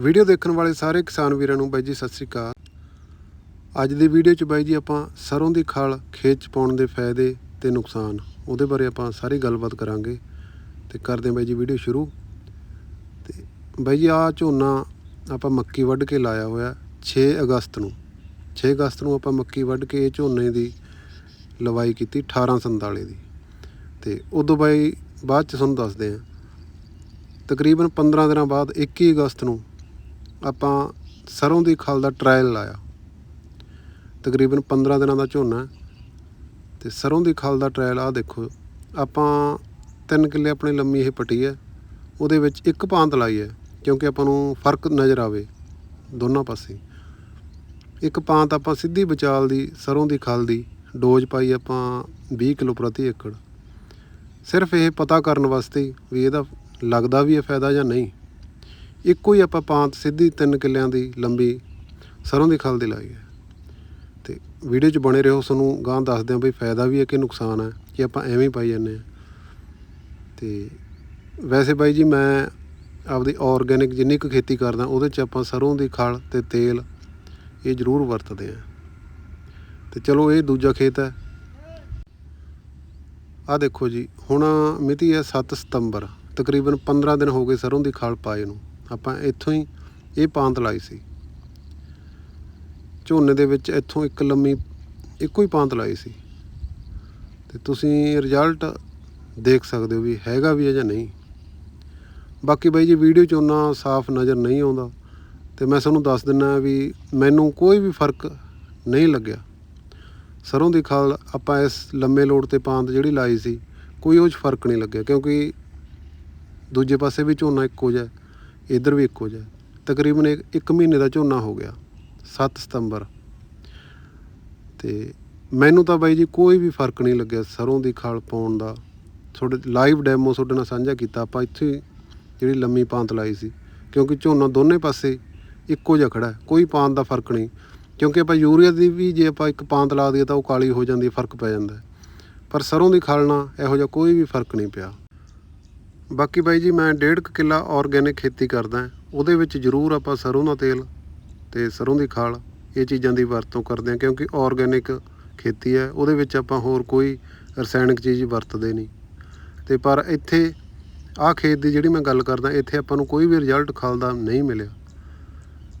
Video ਦੇਖਣ ਵਾਲੇ ਸਾਰੇ ਕਿਸਾਨ ਵੀਰਾਂ ਨੂੰ ਬਾਈ ਜੀ ਸਤਿ ਸ੍ਰੀ ਅਕਾਲ। ਅੱਜ ਦੀ ਵੀਡੀਓ 'ਚ ਬਾਈ ਜੀ ਆਪਾਂ ਸਰੋਂ ਦੀ ਖਲ ਖੇਤ 'ਚ ਪਾਉਣ ਦੇ ਫਾਇਦੇ ਤੇ ਨੁਕਸਾਨ, ਉਹਦੇ ਬਾਰੇ ਆਪਾਂ ਸਾਰੀ ਗੱਲਬਾਤ ਕਰਾਂਗੇ ਤੇ ਕਰਦੇ ਹਾਂ ਬਾਈ ਜੀ ਵੀਡੀਓ ਸ਼ੁਰੂ। ਤੇ ਬਾਈ ਜੀ ਆ ਝੋਨਾ ਆਪਾਂ ਮੱਕੀ ਵੱਢ ਕੇ ਲਾਇਆ ਹੋਇਆ 6 ਅਗਸਤ ਨੂੰ। 6 ਅਗਸਤ ਨੂੰ ਆਪਾਂ ਮੱਕੀ ਵੱਢ ਕੇ ਇਹ ਝੋਨੇ ਦੀ ਲਵਾਈ ਕੀਤੀ 1847 ਦੀ। ਤੇ ਉਦੋਂ ਬਾਈ ਬਾਅਦ ਚ ਤੁਹਾਨੂੰ ਦੱਸਦੇ ਹਾਂ। ਤਕਰੀਬਨ 15 ਦਿਨਾਂ ਬਾਅਦ 21 ਅਗਸਤ ਨੂੰ ਆਪਾਂ ਸਰੋਂ ਦੀ ਖਲ ਦਾ ਟ੍ਰਾਇਲ ਲਾਇਆ। ਤਕਰੀਬਨ 15 ਦਿਨਾਂ ਦਾ ਝੋਨਾ ਹੈ। ਤੇ ਸਰੋਂ ਦੀ ਖਲ ਦਾ ਟ੍ਰਾਇਲ ਆ ਦੇਖੋ, ਆਪਾਂ ਤਿੰਨ ਕਿੱਲੇ ਆਪਣੀ ਲੰਮੀ ਇਹ ਪੱਟੀ ਹੈ। ਉਹਦੇ ਵਿੱਚ ਇੱਕ ਭਾਂਤ ਲਾਈ ਹੈ, ਕਿਉਂਕਿ ਆਪਾਂ ਨੂੰ ਫ਼ਰਕ ਨਜ਼ਰ ਆਵੇ ਦੋਨਾਂ ਪਾਸੇ। ਇੱਕ ਪਾਂਤ ਆਪਾਂ ਸਿੱਧੀ ਵਿਚਾਲ ਦੀ, ਸਰੋਂ ਦੀ ਖਲ ਦੀ ਡੋਜ਼ ਪਾਈ ਆਪਾਂ 20 ਕਿਲੋ ਪ੍ਰਤੀ ਏਕੜ। ਸਿਰਫ ਇਹ ਪਤਾ ਕਰਨ ਵਾਸਤੇ ਵੀ ਇਹਦਾ ਲੱਗਦਾ ਵੀ ਹੈ ਫਾਇਦਾ ਜਾਂ ਨਹੀਂ। ਇੱਕੋ ਹੀ ਆਪਾਂ ਪਾਂਤ ਸਿੱਧੀ 3 ਕਿੱਲਿਆਂ ਦੀ ਲੰਬੀ ਸਰੋਂ ਦੀ ਖਲ ਦੀ ਲਾਈ ਹੈ। ਤੇ ਵੀਡੀਓ 'ਚ ਬਣੇ ਰਹੋ ਤੁਹਾਨੂੰ ਗਾਂ ਦੱਸਦੇ ਹਾਂ ਬਈ ਫਾਇਦਾ ਵੀ ਹੈ ਕਿ ਨੁਕਸਾਨ ਹੈ, ਕਿ ਆਪਾਂ ਐਵੇਂ ਹੀ ਪਾਈ ਜਾਂਦੇ ਹਾਂ। ਤੇ ਵੈਸੇ ਬਾਈ ਜੀ, ਮੈਂ ਆਪਦੀ ਆਰਗੈਨਿਕ ਜਿੰਨੀ ਕੁ ਖੇਤੀ ਕਰਦਾ, ਉਹਦੇ 'ਚ ਆਪਾਂ ਸਰੋਂ ਦੀ ਖਲ ਤੇ ਤੇਲ ਇਹ ਜ਼ਰੂਰ ਵਰਤਦੇ ਹਾਂ। ਤੇ ਚਲੋ, ਇਹ ਦੂਜਾ ਖੇਤ ਹੈ। ਆ ਦੇਖੋ ਜੀ, ਹੁਣ ਮਿਤੀ ਹੈ 7 ਸਤੰਬਰ, ਤਕਰੀਬਨ 15 ਦਿਨ ਹੋ ਗਏ ਸਰੋਂ ਦੀ ਖਲ ਪਾਏ ਨੂੰ। ਆਪਾਂ ਇੱਥੋਂ ਹੀ ਇਹ ਪਾਂਤ ਲਾਈ ਸੀ। ਝੋਨੇ ਦੇ ਵਿੱਚ ਇੱਥੋਂ ਇੱਕ ਲੰਮੀ ਇੱਕੋ ਹੀ ਪਾਂਤ ਲਾਈ ਸੀ। ਤੇ ਤੁਸੀਂ ਰਿਜ਼ਲਟ ਦੇਖ ਸਕਦੇ ਹੋ ਵੀ ਹੈਗਾ ਵੀ ਹੈ ਜਾਂ ਨਹੀਂ। ਬਾਕੀ ਬਾਈ ਜੀ ਵੀਡੀਓ 'ਚ ਉਹਨਾਂ ਸਾਫ਼ ਨਜ਼ਰ ਨਹੀਂ ਆਉਂਦਾ। ਤੇ ਮੈਂ ਤੁਹਾਨੂੰ ਦੱਸ ਦਿੰਨਾ ਵੀ ਮੈਨੂੰ ਕੋਈ ਵੀ ਫ਼ਰਕ ਨਹੀਂ ਲੱਗਿਆ। ਸਰੋਂ ਦੀ ਖਾਲ ਆਪਾਂ ਇਸ ਲੰਮੇ ਲੋੜ ਤੇ ਪਾਂਤ ਜਿਹੜੀ ਲਾਈ ਸੀ, ਕੋਈ ਉਹ 'ਚ ਫ਼ਰਕ ਨਹੀਂ ਲੱਗਿਆ ਕਿਉਂਕਿ ਦੂਜੇ ਪਾਸੇ ਵੀ ਝੋਨਾ ਇੱਕੋ ਜਿਹਾ ਇੱਧਰ ਵੀ ਇੱਕੋ ਜਿਹਾ। ਤਕਰੀਬਨ ਇੱਕ ਮਹੀਨੇ ਦਾ ਝੋਨਾ ਹੋ ਗਿਆ 7 ਸਤੰਬਰ। ਤੇ ਮੈਨੂੰ ਤਾਂ ਬਾਈ ਜੀ ਕੋਈ ਵੀ ਫ਼ਰਕ ਨਹੀਂ ਲੱਗਿਆ ਸਰੋਂ ਦੀ ਖਾਲ ਪਾਉਣ ਦਾ। ਤੁਹਾਡੇ ਲਾਈਵ ਡੈਮੋ ਤੁਹਾਡੇ ਨਾਲ ਸਾਂਝਾ ਕੀਤਾ ਆਪਾਂ ਇੱਥੇ ਹੀ ਜਿਹੜੀ ਲੰਮੀ ਪਾਂਤ ਲਾਈ ਸੀ। ਕਿਉਂਕਿ ਝੋਨਾ ਦੋਨੇ ਪਾਸੇ ਇੱਕੋ ਜਿਹਾ ਖੜਾ ਕੋਈ ਪਾਂਤ ਦਾ ਫ਼ਰਕ ਨਹੀਂ। ਕਿਉਂਕਿ ਆਪਾਂ ਯੂਰੀਆ ਦੀ ਵੀ ਜੇ ਆਪਾਂ ਇੱਕ ਪਾਂਤ ਲਾ ਦਈਏ ਤਾਂ ਉਹ ਕਾਲੀ ਹੋ ਜਾਂਦੀ ਹੈ, ਫ਼ਰਕ ਪੈ ਜਾਂਦਾ ਪਰ ਸਰੋਂ ਦੀ ਖਲ ਨਾਲ ਇਹੋ ਜਿਹਾ ਕੋਈ ਵੀ ਫ਼ਰਕ ਨਹੀਂ ਪਿਆ। ਬਾਕੀ ਬਾਈ ਜੀ, ਮੈਂ ਡੇਢ ਕੁ ਕਿੱਲਾ ਆਰਗੈਨਿਕ ਖੇਤੀ ਕਰਦਾ ਉਹਦੇ ਵਿੱਚ ਜ਼ਰੂਰ ਆਪਾਂ ਸਰੋਂ ਦਾ ਤੇਲ ਤੇ ਸਰੋਂ ਦੀ ਖਾਲ ਇਹ ਚੀਜ਼ਾਂ ਦੀ ਵਰਤੋਂ ਕਰਦੇ ਹਾਂ ਕਿਉਂਕਿ ਆਰਗੈਨਿਕ ਖੇਤੀ ਹੈ। ਉਹਦੇ ਵਿੱਚ ਆਪਾਂ ਹੋਰ ਕੋਈ ਰਸਾਇਣਿਕ ਚੀਜ਼ ਵਰਤਦੇ ਨਹੀਂ। ਤੇ ਪਰ ਇੱਥੇ ਆਹ ਖੇਤ ਦੀ ਜਿਹੜੀ ਮੈਂ ਗੱਲ ਕਰਦਾ, ਇੱਥੇ ਆਪਾਂ ਨੂੰ ਕੋਈ ਵੀ ਰਿਜ਼ਲਟ ਖਲ ਦਾ ਨਹੀਂ ਮਿਲਿਆ।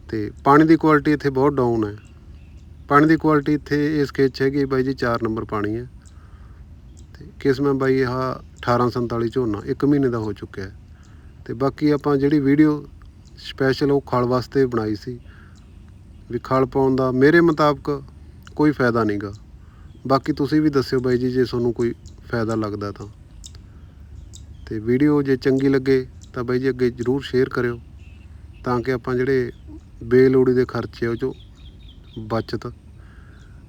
ਤੇ ਪਾਣੀ ਦੀ ਕੁਆਲਿਟੀ ਇੱਥੇ ਬਹੁਤ ਡਾਊਨ ਹੈ। ਪਾਣੀ ਦੀ ਕੁਆਲਿਟੀ ਇੱਥੇ ਇਸ ਖੇਤ 'ਚ ਹੈਗੀ ਬਾਈ ਜੀ 4 ਨੰਬਰ ਪਾਣੀ ਹੈ। ਤੇ ਕਿਸਮ ਬਾਈ, ਆਹ 1847 ਝੋਨਾ 1 ਮਹੀਨੇ ਦਾ ਹੋ ਚੁੱਕਿਆ ਹੈ। ਤੇ ਬਾਕੀ ਆਪਾਂ ਜਿਹੜੀ ਵੀਡੀਓ ਸਪੈਸ਼ਲ ਉਹ ਖਲ ਵਾਸਤੇ ਬਣਾਈ ਸੀ। ਵੀ ਖਲ ਪਾਉਣ ਦਾ ਮੇਰੇ ਮੁਤਾਬਕ ਕੋਈ ਫਾਇਦਾ ਨਹੀਂਗਾ ਬਾਕੀ ਤੁਸੀਂ ਵੀ ਦੱਸਿਓ ਬਾਈ ਜੀ, ਜੇ ਤੁਹਾਨੂੰ ਕੋਈ ਫਾਇਦਾ ਲੱਗਦਾ ਤਾਂ। ਤੇ ਵੀਡੀਓ ਜੇ ਚੰਗੀ ਲੱਗੇ ਤਾਂ ਬਾਈ ਜੀ ਅੱਗੇ ਜਰੂਰ ਸ਼ੇਅਰ ਕਰਿਓ। ਤਾਂ ਕਿ ਆਪਾਂ ਜਿਹੜੇ ਬੇਲੋੜੀ ਦੇ ਖਰਚੇ ਉਹ ਚੋਂ ਬਚਤ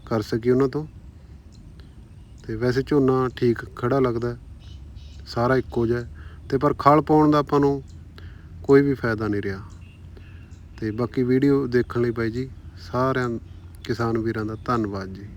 ਕਰ ਸਕੀਏ ਉਹਨਾਂ ਤੋਂ। ਤੇ ਵੈਸੇ ਝੋਨਾ ਠੀਕ ਖੜਾ ਲੱਗਦਾ ਸਾਰਾ ਇੱਕੋ ਜਿਹਾ ਹੈ। ਤੇ ਪਰ ਖਲ ਪਾਉਣ ਦਾ ਆਪਾਂ ਨੂੰ ਕੋਈ ਵੀ ਫਾਇਦਾ ਨਹੀਂ ਰਿਹਾ ਤੇ ਬਾਕੀ ਵੀਡੀਓ ਦੇਖਣ ਲਈ ਬਾਈ ਜੀ, ਸਾਰਿਆਂ ਕਿਸਾਨ ਵੀਰਾਂ ਦਾ ਧੰਨਵਾਦ ਜੀ